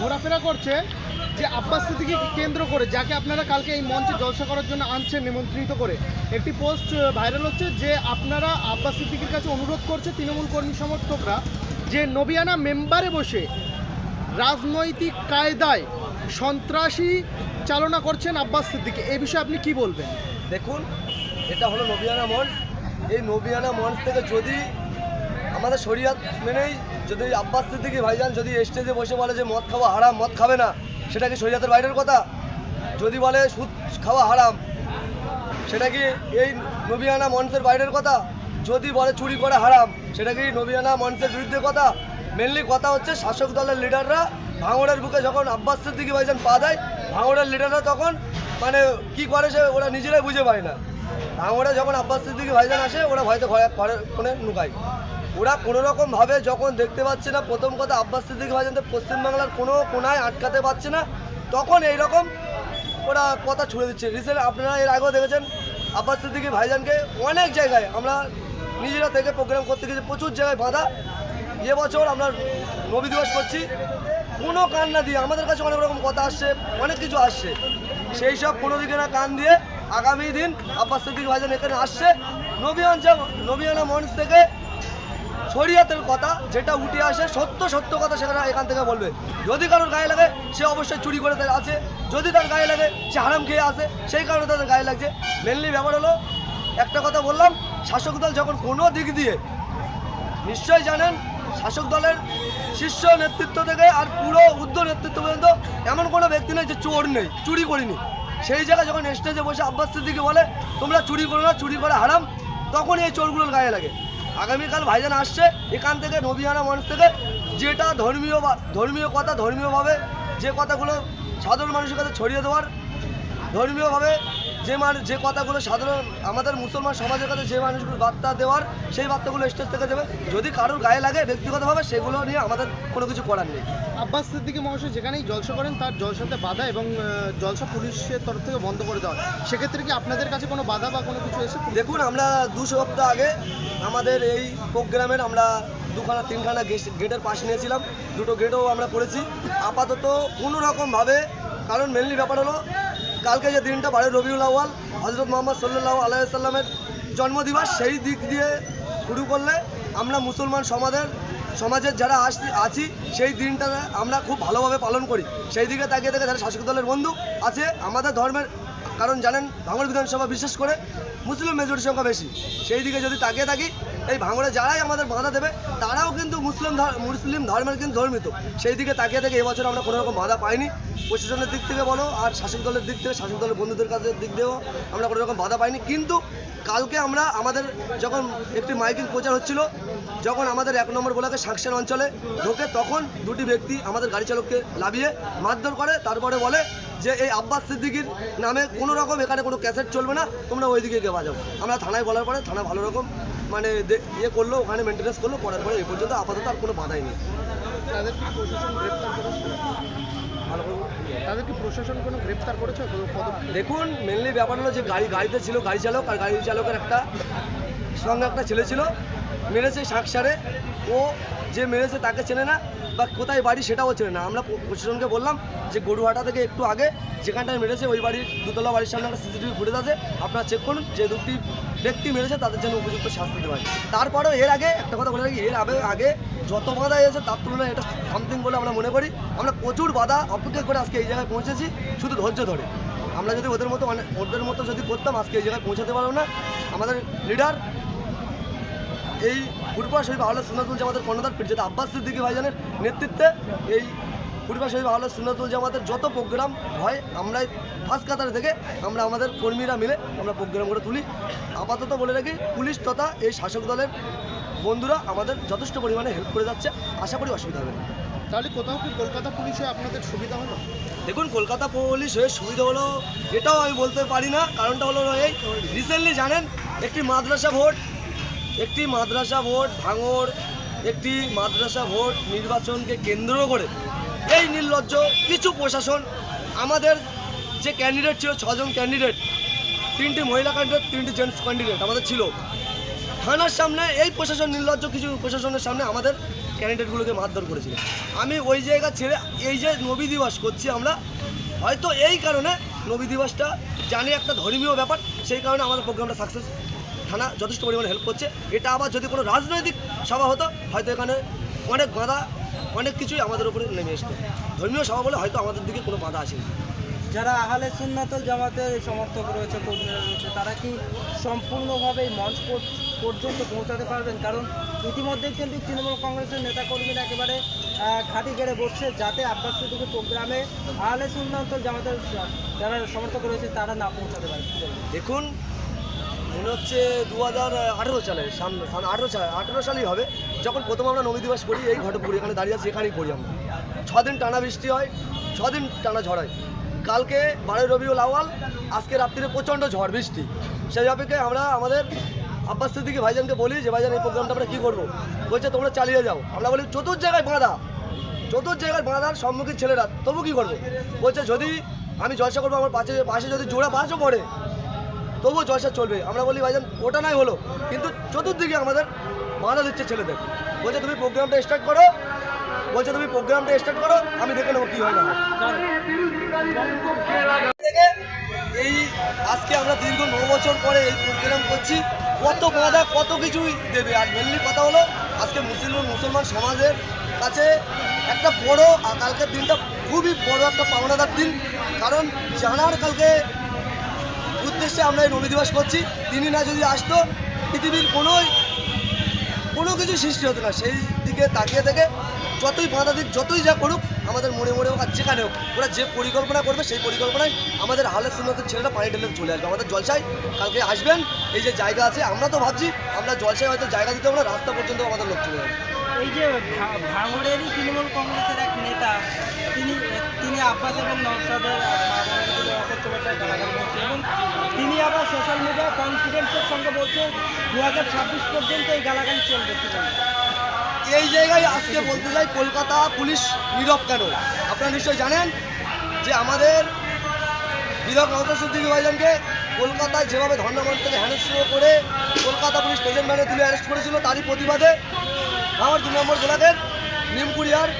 ঘোরাফেরা করছে যে আব্বাস সিদ্দিকিকে কেন্দ্র করে, যাকে আপনারা কালকে এই মঞ্চে জলসা করার জন্য আনছেন, নিমন্ত্রিত করে। একটি পোস্ট ভাইরাল হচ্ছে যে আপনারা আব্বাস সিদ্দিকির কাছে অনুরোধ করছে তৃণমূল কর্মী সমর্থকরা যে নবিয়ানা মেম্বারে বসে রাজনৈতিক কায়দায় সন্ত্রাসী চালনা করছেন আব্বাস সিদ্দিকি। এই বিষয়ে আপনি কি বলবেন? দেখুন, এটা হলো নবিয়ানা মঞ্চ। এই নবিয়ানা মঞ্চ থেকে যদি আমাদের শরিয়াত মেনেই যদি আব্বাস সিদ্দিকি ভাইজান যদি স্টেজে বসে বলে যে মদ খাওয়া হারাম, মদ খাবে না, সেটা কি শরিয়াতের বাইরের কথা? যদি বলে সুদ খাওয়া হারাম, সেটা কি এই নবিয়ানা মঞ্চের বাইরের কথা? যদি বলে চুরি করা হারাম, সেটা কি নবিয়ানা মঞ্চের বিরুদ্ধে কথা? মেনলি কথা হচ্ছে শাসক দলের লিডাররা ভাঙড়ের বুকে যখন আব্বাস সিদ্দিকি ভাইজান পা দেয়, ভাঙড়ের লিডাররা তখন মানে কি করে সে, ওরা নিজেরাই বুঝে পায় না। ভাঙড়ে যখন আব্বাস সিদ্দিকি ভাইজান আসে, ওরা হয়তো ঘরে ঘরের কোণে নুকায়। ওরা কোনো রকম ভাবে যখন দেখতে পাচ্ছে না, প্রথম কথা আব্বাস সিদ্দিকি ভাইজানদের পশ্চিমবাংলার কোনো কোনায় আটকাতে পারছে না, তখন এই রকম ওরা কথা ছুড়ে দিচ্ছে। রিসেন্ট আপনারা এর আগেও দেখেছেন আব্বাস সিদ্দিকি ভাইজানকে অনেক জায়গায় আমরা নিজেরা থেকে প্রোগ্রাম করতে গেছি প্রচুর জায়গায় বাধা। এবছর আমরা নবী দিবস করছি। কোনো কান না দিয়ে, আমাদের কাছে অনেক রকম কথা আসছে, অনেক কিছু আসছে। সেই সব কোনো দিকে না কান দিয়ে আগামী দিন আব্বাস সিদ্দিক ভাইজান এখানে আসছে। নবী অঞ্চল নবীয়ানা মঞ্চ থেকে শরিয়াতের কথা যেটা উঠে আসে, সত্য সত্য কথা সেখানে এখান থেকে বলবে। যদি কারোর গায়ে লাগে, সে অবশ্যই চুরি করে তার আছে। যদি তার গায়ে লাগে, সে হারাম খেয়ে আছে। সেই কারণে তাদের গায়ে লাগছে। মেনলি ব্যাপার হলো, একটা কথা বললাম, শাসক দল যখন কোনো দিক দিয়ে, নিশ্চয়ই জানেন, শাসক দলের শীর্ষ নেতৃত্ব থেকে আর পুরো উদ্ধ নেতৃত্ব পর্যন্ত এমন কোনো ব্যক্তি নেই যে চোর নেই, চুরি করিনি। সেই জায়গায় যখন স্টেজে বসে আব্বাস সিদ্দিকি বলে, তোমরা চুরি করো না, চুরি করা হারাম তখন এই চোরগুলোর গায়ে লাগে। আগামীকাল ভাইজান আসছে, এখান থেকে নবিহানা মঞ্চ থেকে যেটা ধর্মীয় ধর্মীয় কথা, ধর্মীয়ভাবে যে কথাগুলো সাধারণ মানুষের কাছে ছড়িয়ে দেওয়ার, ধর্মীয়ভাবে যে মানুষ যে কথাগুলো সাধারণ আমাদের মুসলমান সমাজের কাছে যে মানুষগুলো বার্তা দেওয়ার সেই বার্তাগুলো স্টেজ থেকে দেবে যদি কারোর গায়ে লাগে ব্যক্তিগতভাবে সেগুলো নিয়ে আমাদের কোনো কিছু করার নেই। আব্বাস সিদ্দিকি মহাশয় যেখানেই জলসা করেন তার জলসাতে বাধা এবং জলসা পুলিশের তরফ থেকে বন্ধ করে দেওয়া সেক্ষেত্রে কি আপনাদের কাছে কোনো বাধা বা কোনো কিছু এসে দেখুন আমরা দু সপ্তাহ আগে আমাদের এই প্রোগ্রামের আমরা দুখানা তিনখানা গেস- গেটের পাশ নিয়েছিলাম। দুটো গেটও আমরা করেছি। আপাতত কোনো রকমভাবে কারণ মেনলি ব্যাপার হলো কালকে যে দিনটা বারো রবিউল আউয়াল হজরত মোহাম্মদ সাল্লাহ আলাইসাল্লামের জন্মদিবস, সেই দিক দিয়ে শুরু করলে আমরা মুসলমান সমাজের সমাজের যারা আসছি আছি, সেই দিনটা আমরা খুব ভালোভাবে পালন করি। সেই দিকে তাকিয়ে থেকে যারা শাসক দলের বন্ধু আছে, আমাদের ধর্মের, কারণ জানেন ভাঙড় বিধানসভা বিশেষ করে মুসলিম মেজরিটির সংখ্যা বেশি। সেই দিকে যদি তাকিয়ে থাকি এই ভাঙড়ে যারাই আমাদের বাধা দেবে, তারাও কিন্তু মুসলিম মুসলিম ধর্মের কিন্তু ধর্মিত। সেই দিকে তাকিয়ে থেকে এবছর আমরা কোনো রকম বাধা পাইনি। প্রশাসনের দিক থেকে বলো, আর শাসক দলের দিক থেকে, শাসক দলের বন্ধুদের কাছে দিক দিয়েও আমরা কোনো রকম বাধা পাইনি। কিন্তু কালকে আমরা আমাদের যখন একটি মাইকিং প্রচার হচ্ছিল, যখন আমাদের এক নম্বর ব্লকে সাকসেন অঞ্চলে ঢোকে, তখন দুটি ব্যক্তি আমাদের গাড়ি চালককে লাভিয়ে মারধর করে, তারপরে বলে যে এই আব্বাস সিদ্দিকির নামে কোনো রকম এখানে কোনো ক্যাসেট চলবে না, তোমরা ওইদিকে গিয়ে বাজাও। আমরা থানায় বলার পরে থানা ভালো রকম মানে ইয়ে করল ওখানে মেনটেন্যান্স করল করার পরে এ পর্যন্ত আপাতত আর কোনো বাধাই নেই। তাদের প্রশাসন গ্রেপ্তার ভালো প্রশাসন কোনো গ্রেপ্তার করেছে? কোনো দেখুন মেনলি ব্যাপার হলো যে গাড়ি গাড়িতে ছিল গাড়ি চালক আর গাড়ি চালকের একটা সঙ্গে একটা ছেলে ছিল মেরেছে শাকসারে ও যে মেরেছে তাকে চেনে না বা কোথায় বাড়ি সেটাও চেনে না। আমরা প্রশাসনকে বললাম যে গরুহাটা থেকে একটু আগে যেখানটায় মেরেছে ওই বাড়ির দুতলা বাড়ির সামনে একটা সিসিটিভি ফুটেজ আছে। আপনারা চেক করুন যে দুটি ব্যক্তি মেরেছে, তাদের জন্য উপযুক্ত শাস্তি দেওয়া হয় তারপরেও এর আগে, একটা কথা বলে রাখি, এর আগে আগে যত বাধা এসেছে, তার তুলনায় এটা সামথিং বলে আমরা মনে করি। আমরা প্রচুর বাধা অপেক্ষা করে আজকে এই জায়গায় পৌঁছেছি, শুধু ধৈর্য ধরে। আমরা যদি ওদের মতো অনেক ওদের মতো যদি করতাম, আজকে এই জায়গায় পৌঁছাতে পারব না। আমাদের লিডার এই পূর্বা শহীদ আহ্লাদ সুন্নাতুল জামাতের কর্ণধার পীরজাদা আব্বাস সিদ্দিকী ভাইজানের নেতৃত্বে এই পূর্বা শহীদ আহ্লাদ সুন্নাতুল জামাতের যত প্রোগ্রাম হয় আমরা ফার্স্ট কাতার থেকে আমরা আমাদের কর্মীরা মিলে আমরা প্রোগ্রাম করে তুলি। আপাতত বলে রাখি পুলিশ তথা এই শাসক দলের বন্ধুরা আমাদের যথেষ্ট পরিমাণে হেল্প করে যাচ্ছে। আশা করি অসুবিধা হবে না। তাহলে কোথাও কি কলকাতা পুলিশে আপনাদের সুবিধা হলো? দেখুন কলকাতা পুলিশ হয়ে সুবিধা হলো এটাও আমি বলতে পারি না কারণটা হলো এই রিসেন্টলি জানেন একটি মাদ্রাসা ভোট একটি মাদ্রাসা ভোট ভাঙড় একটি মাদ্রাসা ভোট নির্বাচনকে কেন্দ্র করে এই নির্লজ্জ, কিছু প্রশাসন, আমাদের যে ক্যান্ডিডেট ছিল, ছজন ক্যান্ডিডেট তিনটি মহিলা ক্যান্ডিডেট তিনটি জেন্টস ক্যান্ডিডেট আমাদের ছিল। থানার সামনে, এই প্রশাসন নির্লজ্জ, কিছু প্রশাসনের সামনে আমাদের ক্যান্ডিডেটগুলোকে মারধর করেছিল। আমি ওই জায়গা ছেড়ে, এই যে নবী দিবস করছি আমরা, হয়তো এই কারণে নবী দিবসটা জানি একটা ধর্মীয় ব্যাপার, সেই কারণে আমাদের প্রোগ্রামটা সাকসেস থানা যথেষ্ট পরিমাণে হেল্প করছে। এটা আবার যদি কোনো রাজনৈতিক সভা হতো, হয়তো এখানে অনেক বাধা অনেক কিছুই আমাদের উপরে নেমে আসতো ধর্মীয় সভা বলে হয়তো আমাদের দিকে কোনো বাধা আসেনি। যারা আহলে সুন্নাতল জামাতের সমর্থক রয়েছে কর্মীরা রয়েছে তারা কি সম্পূর্ণভাবে মঞ্চ পর- পর্যন্ত পৌঁছাতে পারবেন? কারণ ইতিমধ্যে কিন্তু তৃণমূল কংগ্রেসের নেতাকর্মীরা একেবারে ঘাঁটি গেড়ে বসছে যাতে আব্বাস সিদ্দিকের প্রোগ্রামে আহলে সুন্নাতল জামাতের যারা সমর্থক রয়েছে তারা না পৌঁছাতে পারে। দেখুন মনে হচ্ছে দু হাজার আঠেরো সালে সামনে আঠেরো সাল আঠেরো সালেই হবে। যখন প্রথম আমরা নবী দিবস করি এই ঘটকপুরি, এখানে দাঁড়িয়ে আছি, এখানেই করি আমরা। ছদিন টানা বৃষ্টি হয়, ছদিন টানা ঝড় হয়। কালকে বারোই রবিউল আওয়াল আজকে রাত্রিরে প্রচণ্ড ঝড়, বৃষ্টি। সেই অপেক্ষায় আমরা আমাদের আব্বাস সিদ্দিকি ভাইজানকে বলি যে, ভাইজান, এই প্রোগ্রামটা আমরা কী করব? বলছে, তোমরা চালিয়ে যাও। আমরা বলি চতুর জায়গায় বাঁধা। চতুর জায়গায় বাঁধার সম্মুখীন ছেলেরা, তবু কি করব? বলছে, যদি আমি জলসা করব, আমার পাশে পাশে যদি জোড়া বাসও পড়ে তবুও জলসা চলবে। আমরা বলি, ভাইজান, ওটা নাই হলো। কিন্তু চতুর্দিকে আমাদের বাধা দিচ্ছে ছেলেদের। বলছে, তুমি প্রোগ্রামটা স্টার্ট করো। বলছে, তুমি প্রোগ্রামটা স্টার্ট করো, আমি দেখে নেব কী হয় না এই আজকে আমরা দীর্ঘ ন বছর পরে এই প্রোগ্রাম করছি। কত বাধা, কত কিছুই দেবে। আর মেনলি কথা হলো, আজকে মুসলিম মুসলমান সমাজের কাছে একটা বড় কালকের দিনটা খুবই বড় একটা পাওনাদার দিন। কারণ জানার কালকে উদ্দেশ্যে আমরা এই নবী দিবস করছি। তিনি না যদি আসতো, পৃথিবীর কোনো কোনো কিছু সৃষ্টি হতো না। সেই দিকে তাকিয়ে থেকে যতই বাধা দিক, যতই যা করুক, আমাদের মনে মনে হোক আর যেখানে হোক, ওরা যে পরিকল্পনা করবে, সেই পরিকল্পনায় আমাদের হালের সুন্নতের ছেলেরা পানি ঢেলে চলে আসবে। আমাদের জলসায় কালকে আসবেন, এই যে জায়গা আছে, আমরা তো ভাবছি, আমরা জলসায় হয়তো জায়গা দিতে না, রাস্তা পর্যন্ত আমাদের লোক চলে যাবে। এই যে ভাঙড়েরই তৃণমূল কংগ্রেসের এক নেতা, তিনি তিনি আব্বাস এবং তিনি আবার সোশ্যাল মিডিয়া কনফিডেন্সের সঙ্গে বলছেন দু হাজার ছাব্বিশ পর্যন্ত এই গালাগালি চলবে? এই জায়গায় আজকে বলতে চাই, কলকাতা পুলিশ নীরব কেন আপনারা নিশ্চয়ই জানেন যে আমাদের বিধায়ক নওশাদ সিদ্দিকী ভাইজানকে কলকাতায় যেভাবে ধর্ণামঞ্চ থেকে হ্যারাস করে কলকাতা পুলিশ প্রেজেন্ট ম্যানে তুলে অ্যারেস্ট করেছিল, তারই প্রতিবাদে আমার দু নম্বর ব্লকের নিমকুড়িয়ার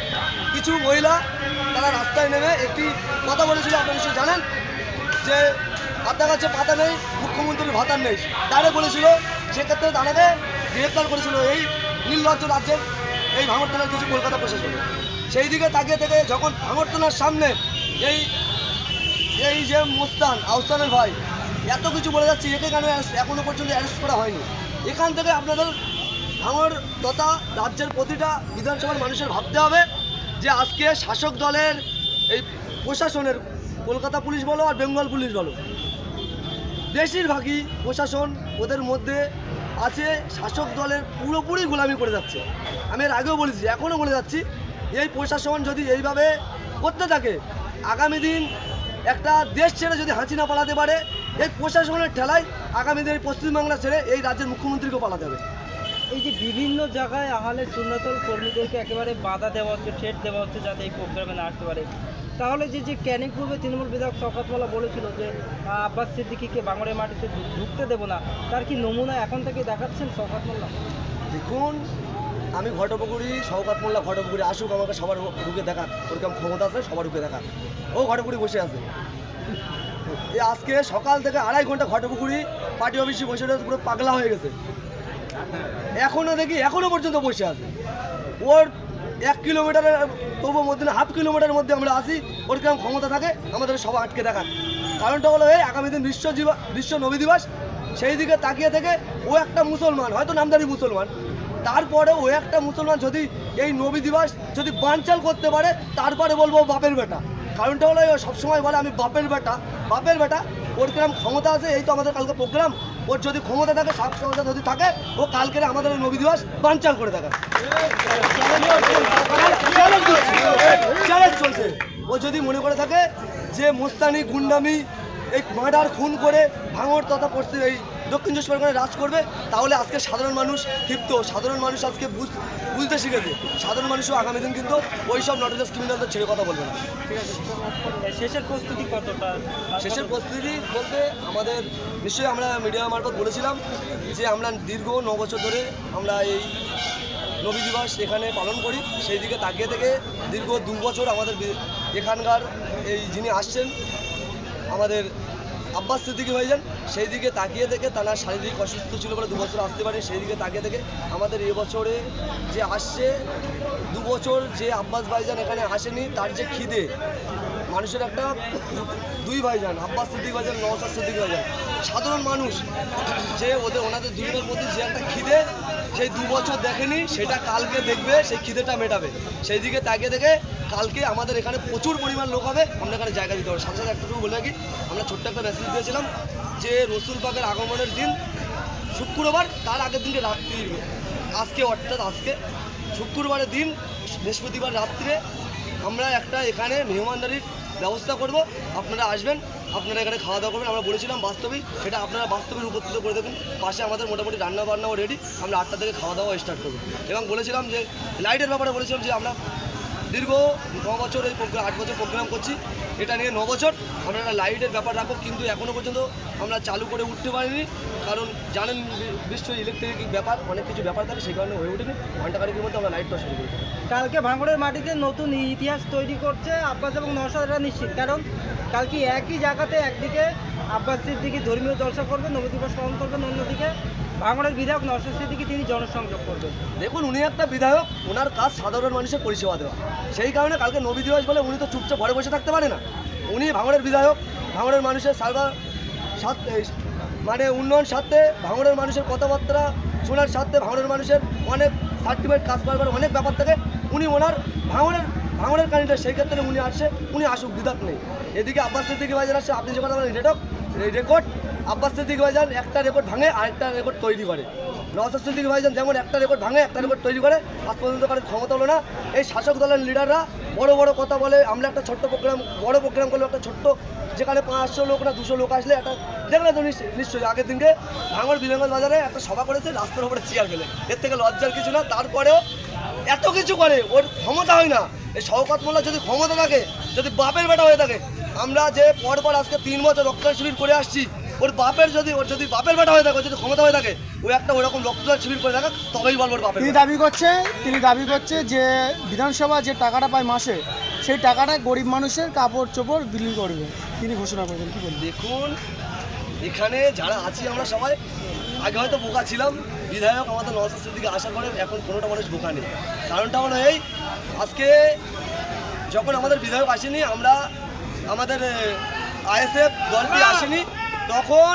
কিছু মহিলা তারা রাস্তায় নেমে একটি কথা বলেছিল, আপনারা নিশ্চয়ই জানেন যে আপনার কাছে পাতা নেই, মুখ্যমন্ত্রীর ভাতার নেই। ডাইরেক্ট বলেছিল, সেক্ষেত্রে তারাকে গ্রেপ্তার করেছিল এই নীলরজ্জ রাজ্যের, এই ভাঙরতলার কিছু কলকাতা প্রশাসন। সেই দিকে তাকিয়ে থেকে যখন ভাঙরতলার সামনে এই এই যে মোস্তান আহসানের ভাই, এত কিছু বলে যাচ্ছে, একে কেন arrest- এখনও পর্যন্ত অ্যারেস্ট করা হয়নি? এখান থেকে আপনাদের ভাঙর তথা রাজ্যের প্রতিটা বিধানসভার মানুষের ভাবতে হবে যে আজকে শাসক দলের এই প্রশাসনের কলকাতা পুলিশ বলো আর বেঙ্গল পুলিশ বলো। বেশিরভাগই প্রশাসন ওদের মধ্যে আছে, শাসক দলের পুরোপুরি গোলামি করে যাচ্ছে। আমি এর আগেও বলেছি, এখনও বলে যাচ্ছি, এই প্রশাসন যদি এইভাবে করতে থাকে, আগামী দিন একটা দেশ ছেড়ে যদি হাঁচি না পালাতে পারে, এই প্রশাসনের ঠেলায় আগামী দিন পশ্চিমবাংলা ছেড়ে এই রাজ্যের মুখ্যমন্ত্রীকেও পালাতে হবে। এই যে বিভিন্ন জায়গায় আহলে সুন্নাতল কর্মীদেরকে একেবারে বাধা দেওয়া হচ্ছে, ঠেট দেওয়া হচ্ছে যাতে এই প্রোগ্রামে না আসতে পারে। তাহলে যে যে ক্যানিং পূর্বে তৃণমূল বিধায়ক শওকত মোল্লা বলেছিল যে আব্বাস সিদ্দিকিকে বাঙড়ের মাটিতে ঢুকতে দেবো না, তার কি নমুনা এখন থেকে দেখাচ্ছেন শওকত মোল্লা দেখুন, আমি ঘটপুকুরি শওকাত মোল্লা ঘটপুকুরি আসুক, আমাকে সবার ঢুকে দেখাক ওরকম ক্ষমতা আছে, সবার ঢুকে দেখাক। ও ঘটপুকুরি বসে আছে। এই আজকে সকাল থেকে আড়াই ঘণ্টা ঘটপুকুরি পার্টি অফিসে বসে রয়েছে, পুরো পাগলা হয়ে গেছে। এখনও দেখি, এখনও পর্যন্ত বসে আছে। ওর এক কিলোমিটারের তবু মধ্যে হাফ কিলোমিটারের মধ্যে আমরা আসি ওর কীরকম ক্ষমতা থাকে, আমাদের সবাই আটকে দেখাক কারণটা হলো এই, আগামী দিন বিশ্ব বিশ্ব নবী দিবস, সেই দিকে তাকিয়ে থেকে ও একটা মুসলমান, হয়তো নামদারি মুসলমান তারপরে ও একটা মুসলমান যদি এই নবী দিবস যদি বানচাল করতে পারে, তারপরে বলব বাপের বেটা। কারণটা হলো সবসময় বলে আমি বাপের বেটা বাপের বেটা ওর কিরম ক্ষমতা আছে, এই তো আমাদের কালকে প্রোগ্রাম ওর যদি ক্ষমতা থাকে সব ক্ষমতা যদি থাকে, ও কালকে আমাদের নবী দিবস বানচাল করে থাকে চলছে ও যদি মনে করে থাকে যে মোস্তানি, গুন্ডামি, এই মার্ডার, খুন করে ভাঙর তথা করছে এই দক্ষিণ চব্বিশ পরগনায় রাজ করবে তাহলে আজকে সাধারণ মানুষ ক্ষিপ্ত। সাধারণ মানুষ আজকে বুঝ- বুঝতে শিখেছে। সাধারণ মানুষও আগামী দিন কিন্তু ওই সব নটরাজ ক্রিমিনালদের ছেড়ে কথা বলবে না। শেষের প্রস্তুতি কতটা? শেষের প্রস্তুতি বলতে আমাদের নিশ্চয়ই আমরা মিডিয়া মারফত বলেছিলাম যে আমরা দীর্ঘ ন বছর ধরে আমরা এই নবী দিবস এখানে পালন করি। সেই দিকে তাকিয়ে থেকে দীর্ঘ দু বছর আমাদের এখানকার এই যিনি আসছেন আমাদের আব্বাস সিদ্দিকি ভাইজান সেই দিকে তাকিয়ে থেকে তারা শারীরিক অসুস্থ ছিল বলে দু বছর আসতে পারে সেই দিকে তাকিয়ে থেকে আমাদের এবছরে যে আসছে দু বছর যে আব্বাস ভাইজান এখানে আসেনি, তার যে খিদে, মানুষের একটা দুই ভাইজান, আব্বাস সিদ্দিক ভাইজান নওসাদ সিদ্দিক ভাইজান। সাধারণ মানুষ যে ওদের, ওনাদের দুজনের প্রতি যে একটা খিদে সেই দু বছর দেখেনি, সেটা কালকে দেখবে, সেই খিদেটা মেটাবে। সেই দিকে তাকিয়ে দেখে কালকে আমাদের এখানে প্রচুর পরিমাণ লোক হবে, আমরা এখানে জায়গা দিতে হবে সাথে সাথে একটু বলে রাখি, আমরা ছোট্ট একটা মেসেজ দিয়েছিলাম যে রসুল পাকের আগমনের দিন, শুক্রবার, তার আগের দিনকে রাত্রি আজকে অর্থাৎ আজকে শুক্রবারের দিন, বৃহস্পতিবার রাত্রে আমরা একটা এখানে মেহমানদারির ব্যবস্থা করব। আপনারা আসবেন আপনারা এখানে খাওয়া দাওয়া করবেন। আমরা বলেছিলাম বাস্তবে, সেটা আপনারা বাস্তবে রূপান্তরিত করে দেবেন। পাশে আমাদের মোটামুটি রান্না বান্নাও রেডি আমরা আটটা থেকে খাওয়া দাওয়া স্টার্ট করব। এবং বলেছিলাম যে লাইটের ব্যাপারে বলেছিলাম যে, আমরা দীর্ঘ ন বছর এই প্রোগ্রাম আট বছর প্রোগ্রাম করছি। এটা নিয়ে ন বছর আমরা একটা লাইটের ব্যাপার রাখব, কিন্তু এখনও পর্যন্ত আমরা চালু করে উঠতে পারিনি। কারণ জানেন বিশ্ব ইলেকট্রিক ব্যাপার, অনেক কিছু ব্যাপার থাকে, সেই কারণে হয়ে ওঠেনি। ঘণ্টা খানিকের মধ্যে আমরা লাইটটা শুরু করি। কালকে ভাঙড়ের মাটিতে নতুন ইতিহাস তৈরি করছে আব্বাস এবং এটা নিশ্চিত। কারণ কালকে একই জায়গাতে একদিকে আব্বাস সিদ্দিকি ধর্মীয় জলসা করবেন, নবী দিবস পালন করবেন, অন্যদিকে ভাঙড়ের বিধায়ক নওশাদ সিদ্দিকি, তিনি জনসংযোগ করবেন। দেখুন, উনি একটা বিধায়ক ওনার কাজ সাধারণ মানুষের পরিষেবা দেওয়া। সেই কারণে কালকে নবী দিবস বলে উনি তো চুপচাপ ঘরে বসে থাকতে পারে না। উনি ভাঙড়ের বিধায়ক ভাঙড়ের মানুষের সার্বা সাথে মানে উন্নয়ন স্বার্থে ভাঙড়ের মানুষের কথাবার্তা শোনার স্বার্থে ভাঙড়ের মানুষের অনেক সার্টিফিকেট কাজ করবার অনেক ব্যাপার থাকে। উনি ওনার ভাঙড়ের ভাঙড়ের কাহিনীটা সেই ক্ষেত্রে উনি আসছে উনি আসুক, বিধাত নেই। এদিকে আব্বাস সিদ্দিকি ভাইজান আসছে আপনি যে কথা বলেন রেটক রেকর্ড আব্বাস সিদ্দিক ভাইজান একটা রেকর্ড ভাঙে, আরেকটা রেকর্ড তৈরি করে। নওসাদ সিদ্দিক ভাইজান যেমন একটা রেকর্ড ভাঙে, একটা রেকর্ড তৈরি করে, আজ পর্যন্ত কারোর ক্ষমতা হলো না। এই শাসক দলের লিডাররা বড় বড় কথা বলে, আমরা একটা ছোট্ট প্রোগ্রাম বড় প্রোগ্রাম করলে একটা ছোট্ট, যেখানে পাঁচশো লোক না দুশো লোক আসলে একটা, দেখলে তো নিশ্চয়ই আগের দিনকে ভাঙড় বিলেঙ্গল বাজারে একটা সভা করেছে, রাস্তার উপরে চেয়ার ফেলে। এর থেকে লজ্জার কিছু না, তারপরেও এত কিছু করে ওর ক্ষমতা হয় না। এই শওকত মোল্লা যদি ক্ষমতা থাকে যদি বাপের বেটা হয়ে থাকে আমরা যে পরপর আজকে তিন বছর রক্তদান শিবির করে আসছি ওর বাপের যদি ওর যদি বাপের বেটা হয়ে থাকে যদি ক্ষমতা হয়ে থাকে ও একটা ওরকম রক্তদান শিবির করে থাকে তবেই বলব ওর বাপের তিনি দাবি করছে তিনি দাবি করছে যে বিধানসভা যে টাকাটা পায় মাসে সেই টাকাটা গরিব মানুষের কাপড় চোপড় বিলি করবে। তিনি ঘোষণা করেছেন কি বলবেন? দেখুন এখানে যারা আছি আমরা সবাই আগে হয়তো বোকা ছিলাম বিধায়ক আমাদের নওসাদ দিকে আসার পরে এখন কোনোটা মানুষ বোকা নেই। কারণটা হলো এই, আজকে যখন আমাদের বিধায়ক আসেনি, আমরা আমাদের আইএসএফ দলটি আসেনি, তখন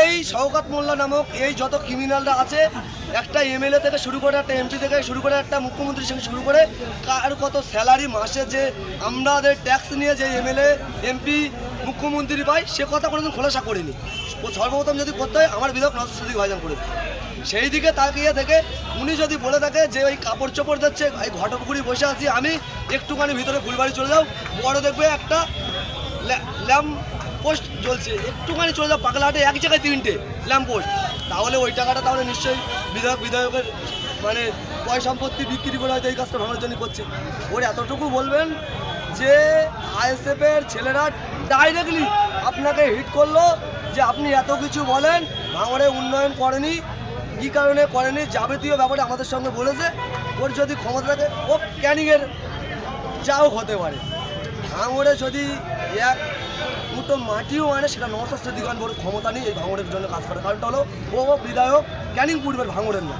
এই শওকাত মোল্লা নামক এই যত ক্রিমিনালরা আছে, একটা এমএলএ থেকে শুরু করে, একটা এমপি থেকে শুরু করে, একটা মুখ্যমন্ত্রী থেকে শুরু করে, কার কত স্যালারি মাসে যে আমাদের ট্যাক্স নিয়ে যে এমএলএ, এমপি মুখ্যমন্ত্রী পাই সে কথা কোনোদিন খোলাসা করিনি। ও সর্বপ্রথম যদি করতে হয়, আমার বিধায়ক নজরুদ্দিক ভাইজান করে সেই দিকে তাকিয়ে থেকে উনি যদি বলে থাকে যে ওই কাপড় চোপড় যাচ্ছে, এই ঘটকপুরি বসে আছি আমি, একটুখানি ভিতরে ফুলবাড়ি চলে যাও বড় দেখবে একটা ল্যাম্প পোস্ট জ্বলছে। একটুখানি চলে যাও পাগলাহাটে এক জায়গায় তিনটে ল্যাম্প পোস্ট। তাহলে ওই টাকাটা তাহলে নিশ্চয়ই বিধায়ক, বিধায়কের মানে পয় সম্পত্তি বিক্রি করে হয়তো এই কাজটা ভাঙানোর জন্য করছে। ওর এতটুকু বলবেন যে আইএসএফ এর ছেলেরা ডাইরেক্টলি আপনাকে হিট করল যে আপনি এত কিছু বলেন ভাঙড়ে উন্নয়ন করেনি কী কারণে করেনি যাবতীয় ব্যাপারে আমাদের সঙ্গে বলেছে। ওর যদি ক্ষমতা থাকে ও ক্যানিংয়ের যাও হতে পারে। ভাঙড়ে যদি এক মুঠো মাটিও আনে সেটা নশাস্ত্র দিগান বড় ক্ষমতা নেই এই ভাঙড়ের জন্য কাজ করে কারণটা হলো ও বিধায়ক ক্যানিং পূর্বের ভাঙড়ের না।